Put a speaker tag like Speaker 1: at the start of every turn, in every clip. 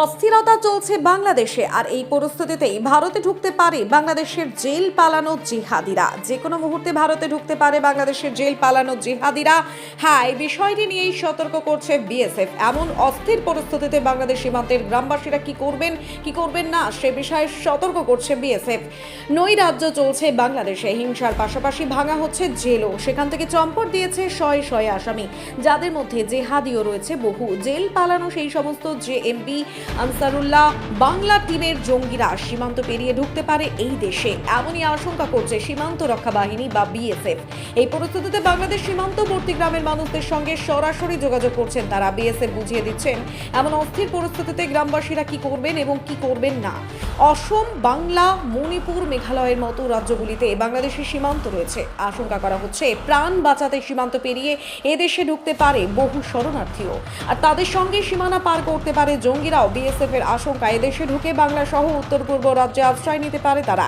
Speaker 1: অস্থিরতা চলছে বাংলাদেশে আর এই পরিস্থিতিতেই ভারতে ঢুকতে পারে বাংলাদেশের জেল পালানো জিহাদিরা। যে কোনো মুহূর্তে ভারতে ঢুকতে পারে বাংলাদেশের জেল পালানো জিহাদিরা। হ্যাঁ এই বিষয়টি নিয়েই সতর্ক করছে বিএসএফ। এমন অস্থির পরিস্থিতিতে বাংলাদেশ সীমান্তের গ্রামবাসীরা কি করবেন কি করবেন না, সে বিষয়ে সতর্ক করছে বিএসএফ। নৈ রাজ্য চলছে বাংলাদেশে। হিংসার পাশাপাশি ভাঙা হচ্ছে জেলও। সেখান থেকে চম্পট দিয়েছে শয়ে শয়ে আসামি। যাদের মধ্যে জেহাদিও রয়েছে, বহু। জেল পালানো সেই সমস্ত যে এমপি আনসারুল্লাহ, বাংলা টিমের জঙ্গিরা সীমান্ত পেরিয়ে ঢুকতে পারে এই দেশে। এমনই আশঙ্কা করছে সীমান্ত রক্ষা বাহিনী বা বিএসএফ। এই পরিস্থিতিতে বাংলাদেশ সীমান্তবর্তী গ্রামের মানুষদের সঙ্গে সরাসরি যোগাযোগ করছেন তারা। বিএসএফ বুঝিয়ে দিচ্ছেন, এমন অস্থির পরিস্থিতিতে গ্রামবাসীরা কি করবেন এবং কি করবেন না? অসম, বাংলা, মণিপুর, মেঘালয়ের মতো রাজ্যগুলিতে বাংলাদেশের সীমান্ত রয়েছে। আশঙ্কা করা হচ্ছে, প্রাণ বাঁচাতে সীমান্ত পেরিয়ে এদেশে ঢুকতে পারে বহু শরণার্থীও। আর তাদের সঙ্গে সীমানা পার করতে পারে জঙ্গিরাও। বিএসএফ এর আশঙ্কা এদেশে ঢুকে বাংলা সহ উত্তর পূর্ব রাজ্যে আশ্রয় নিতে পারে তারা।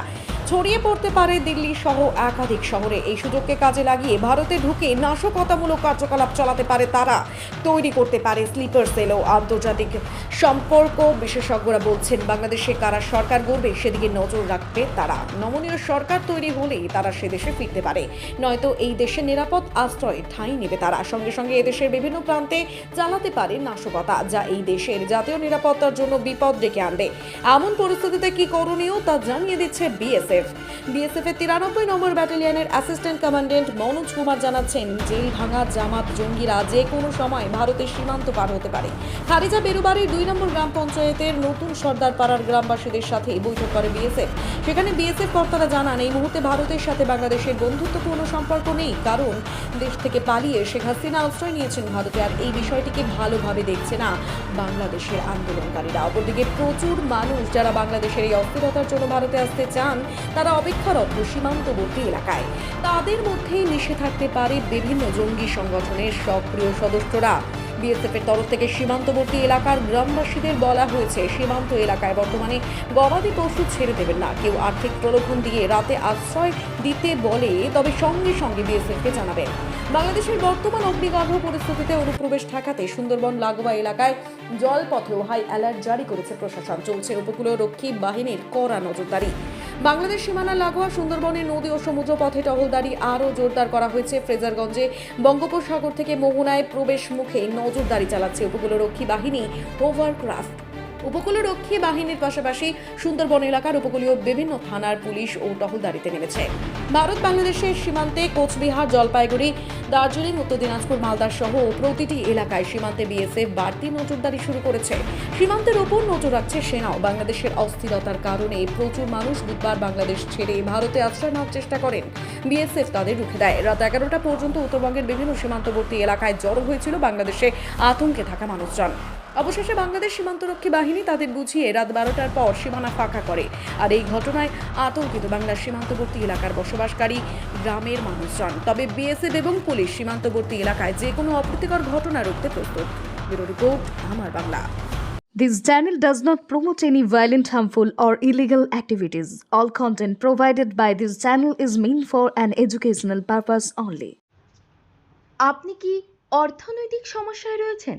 Speaker 1: ছড়িয়ে পড়তে পারে দিল্লি সহ একাধিক শহরে। এই সুযোগকে কাজে লাগিয়ে ভারতে ঢুকে নাশকতামূলক কার্যকলাপ চালাতে পারে তারা। তৈরি করতে পারে স্লিপার সেলও আন্তর্জাতিক সম্পর্ক। বিশেষজ্ঞরা বলছেন, বাংলাদেশে কারা সরকার গড়বে সেদিকে নজর রাখবে তারা। নমনীয় সরকার তৈরি হলেই তারা সে দেশে ফিরতে পারে। নয়তো এই দেশে নিরাপদ আশ্রয় ঠাঁই নেবে তারা। সঙ্গে সঙ্গে এদেশের বিভিন্ন প্রান্তে চালাতে পারে নাশকতা, যা এই দেশের জাতীয় নিরাপত্তার জন্য বিপদ ডেকে আনবে। এমন পরিস্থিতিতে কি করণীয় তা জানিয়ে দিচ্ছে বিএসএফ। বিএসএফ। এর তিরানব্বই নম্বর ব্যাটালিয়নের অ্যাসিস্ট্যান্ট কমান্ডেন্ট মনোজ কুমার জানাচ্ছেন, জেল ভাঙা, জামাত, জঙ্গিরা যে কোনো সময় ভারতের সীমান্ত পার হতে পারে। খারিজা বেরুবাড়ির দুই নম্বর গ্রাম পঞ্চায়েতের নতুন সর্দার পাড়ার গ্রামবাসীদের সাথে বৈঠক করে বিএসএফ। সেখানে বিএসএফ কর্তারা জানান, এই মুহূর্তে ভারতের সাথে বাংলাদেশের বন্ধুত্বপূর্ণ সম্পর্ক নেই, কারণ দেশ থেকে পালিয়ে শেখ হাসিনা আশ্রয় নিয়েছেন ভারতে, আর এই বিষয়টিকে ভালোভাবে দেখছে না বাংলাদেশের আন্দোলনকারীরা। অপরদিকে প্রচুর মানুষ যারা বাংলাদেশের এই অস্থিরতার জন্য ভারতে আসতে চান তারা অপেক্ষারত সীমান্তবর্তী এলাকায়। তাদের মধ্যেই মিশে থাকতে পারে বিভিন্ন জঙ্গি সংগঠনের সক্রিয় সদস্যরা। বিএসএফ এর তরফ থেকে সীমান্তবর্তী এলাকার গ্রামবাসীদের বলা হয়েছে, সীমান্ত এলাকায় বর্তমানে গবাদি পশু ছেড়ে দেবেন না। কেউ আর্থিক প্রলোভন দিয়ে রাতে আশ্রয় দিতে বলে, তবে সঙ্গে সঙ্গে বিএসএফকে জানাবেন। বাংলাদেশের বর্তমান অগ্নিগর্ভ পরিস্থিতিতে অনুপ্রবেশ ঠেকাতে সুন্দরবন লাগোয়া এলাকায় জলপথেও হাই অ্যালার্ট জারি করেছে প্রশাসন। চলছে উপকূলীয় রক্ষী বাহিনীর কড়া নজরদারি। বাংলাদেশ সীমানা লাগোয়া সুন্দরবনের নদী ও সমুদ্র পথে টহলদারি আরও জোরদার করা হয়েছে। ফ্রেজারগঞ্জে বঙ্গোপসাগর থেকে মোহনায় প্রবেশ মুখে নজরদারি চালাচ্ছে উপকূলরক্ষী বাহিনী ওভারক্রাফট। উপকূলরক্ষী বাহিনীর পাশাপাশি সুন্দরবন এলাকার উপকূলীয় বিভিন্ন থানার পুলিশ ও টহলদারিতে নেমেছে। ভারত বাংলাদেশের সীমান্তে কোচবিহার, জলপাইগুড়ি, দার্জিলিং, উত্তর দিনাজপুর মালদা সহ প্রতিটি এলাকায় সীমান্তে বিএসএফ বাড়তি নজরদারি শুরু করেছে। সীমান্তের ওপর নজর রাখছে সেনাও। বাংলাদেশের অস্থিরতার কারণে প্রচুর মানুষ বুধবার বাংলাদেশ ছেড়ে ভারতে আশ্রয় নেওয়ার চেষ্টা করেন। বিএসএফ তাদের রুখে দেয়। রাত এগারোটা পর্যন্ত উত্তরবঙ্গের বিভিন্ন সীমান্তবর্তী এলাকায় জড়ো হয়েছিল বাংলাদেশে আতঙ্কে থাকা মানুষজন। অবশেষে বাংলাদেশ সীমান্তরক্ষী বাহিনী তাদের বুঝিয়ে রাত বারোটার পর সীমানা ফাঁকা করে। আর এই ঘটনায় আতঙ্কিত বাংলার সীমান্তবর্তী এলাকার বসবাসকারী গ্রামের মানুষজন। তবে বিএসএফ এবং পুলিশ সীমান্তবর্তী এলাকায় যে কোনো অপ্রীতিকর ঘটনা রুখতে প্রস্তুত। ব্যুরো রিপোর্ট আমার Bangla.
Speaker 2: This channel does not promote any violent, harmful, or illegal activities. All content provided by this channel is meant for an educational purpose only.
Speaker 3: আপনি কি অর্থনৈতিক সমস্যায় রয়েছেন?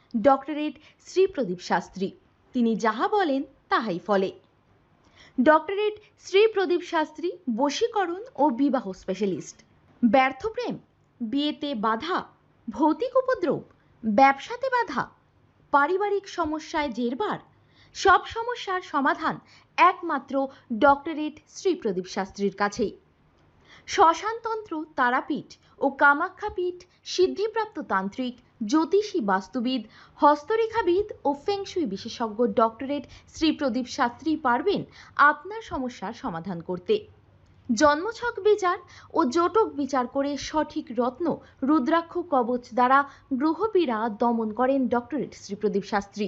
Speaker 3: ডক্টরেট শ্রী প্রদীপ শাস্ত্রী। তিনি যাহা বলেন, তাহাই ফলে। ডক্টরেট শ্রী প্রদীপ শাস্ত্রী বশীকরণ ও বিবাহ স্পেশালিস্ট ব্যর্থ প্রেম, বিয়েতে বাধা, ভৌতিক উপদ্রব, ব্যবসাতে বাধা, পারিবারিক সমস্যায় জেরবার, সব সমস্যার সমাধান একমাত্র ডক্টরেট শ্রী প্রদীপ শাস্ত্রীর কাছেই। শ্মশানতন্ত্র, তারাপীঠ ও কামাখ্যাপীঠ সিদ্ধিপ্রাপ্ত তান্ত্রিক জ্যোতিষী বাস্তুবিদ, হস্তরেখাবিদ ও ফেংশুই বিশেষজ্ঞ ডক্টরেট শ্রী প্রদীপ শাস্ত্রী পারবেন আপনার সমস্যার সমাধান করতে। জন্মছক বিচার ও জোটক বিচার করে সঠিক রত্ন রুদ্রাক্ষ কবচ দ্বারা গ্রহপীড়া দমন করেন ডক্টরেট শ্রী প্রদীপ শাস্ত্রী।